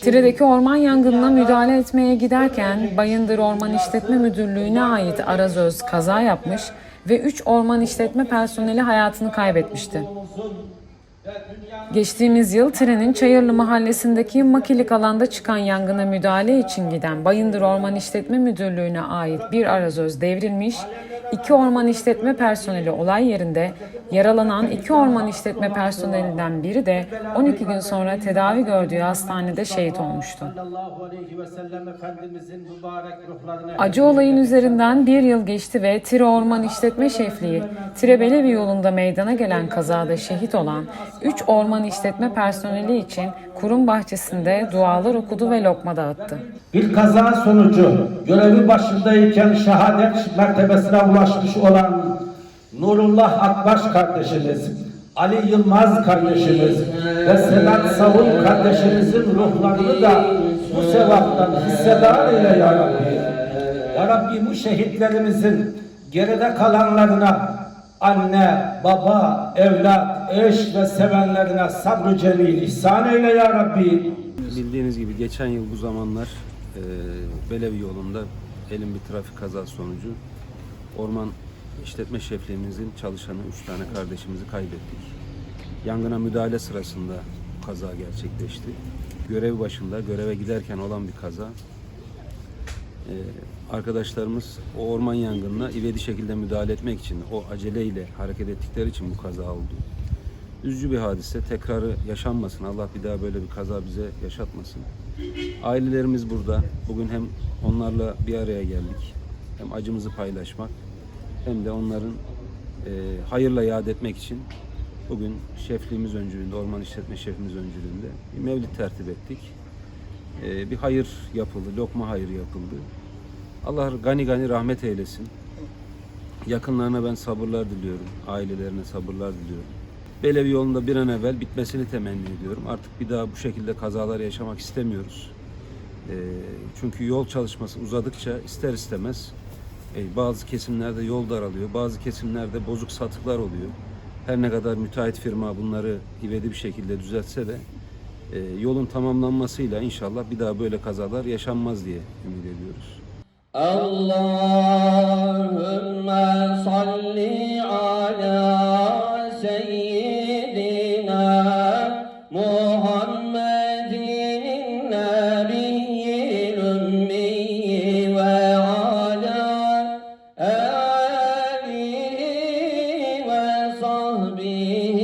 Tire'deki orman yangınına müdahale etmeye giderken Bayındır Orman İşletme Müdürlüğü'ne ait Arazöz kaza yapmış ve 3 orman işletme personeli hayatını kaybetmişti. Geçtiğimiz yıl Tire'nin Çayırlı mahallesindeki makilik alanda çıkan yangına müdahale için giden Bayındır Orman İşletme Müdürlüğü'ne ait bir arazöz devrilmiş, iki orman işletme personeli olay yerinde, yaralanan iki orman işletme personelinden biri de 12 gün sonra tedavi gördüğü hastanede şehit olmuştu. Acı olayın üzerinden bir yıl geçti ve Tire Orman İşletme Şefliği, Tire Belevi yolunda meydana gelen kazada şehit olan 3 orman işletme personeli için kurum bahçesinde dualar okudu ve lokma dağıttı. Bir kaza sonucu görevi başındayken şehadet mertebesine ulaşmış olan Nurullah Akbaş kardeşimiz, Ali Yılmaz kardeşimiz ve Sedat Savun kardeşimizin ruhlarını da bu sevaptan hissedar eyle ya Rabbi. Ya Rabbi bu şehitlerimizin geride kalanlarına anne, baba, evlat, eş ve sevenlerine sabrı celil ihsan eyle ya Rabbi. Bildiğiniz gibi geçen yıl bu zamanlar e, Belevi yolunda elin bir trafik kazası sonucu orman işletme şefliğimizin çalışanı 3 tane kardeşimizi kaybettik. Yangına müdahale sırasında kaza gerçekleşti. Görev başında göreve giderken olan bir kaza. E, arkadaşlarımız o orman yangınına ivedi şekilde müdahale etmek için o aceleyle hareket ettikleri için bu kaza oldu. Üzücü bir hadise. Tekrarı yaşanmasın. Allah bir daha böyle bir kaza bize yaşatmasın. Ailelerimiz burada. Bugün hem onlarla bir araya geldik. Hem acımızı paylaşmak hem de onların e, hayırla yad etmek için bugün şefliğimiz öncülüğünde, orman işletme şefimiz öncülüğünde bir mevlid tertip ettik. E, bir hayır yapıldı, lokma hayırı yapıldı. Allah gani gani rahmet eylesin. Yakınlarına ben sabırlar diliyorum. Ailelerine sabırlar diliyorum. Belevi yolunda bir an evvel bitmesini temenni ediyorum. Artık bir daha bu şekilde kazalar yaşamak istemiyoruz. Ee, çünkü yol çalışması uzadıkça ister istemez e, bazı kesimlerde yol daralıyor, bazı kesimlerde bozuk satıklar oluyor. Her ne kadar müteahhit firma bunları ivedi bir şekilde düzeltse de e, yolun tamamlanmasıyla inşallah bir daha böyle kazalar yaşanmaz diye ümit ediyoruz. Allahümme salli ala seyyidina Muhammed be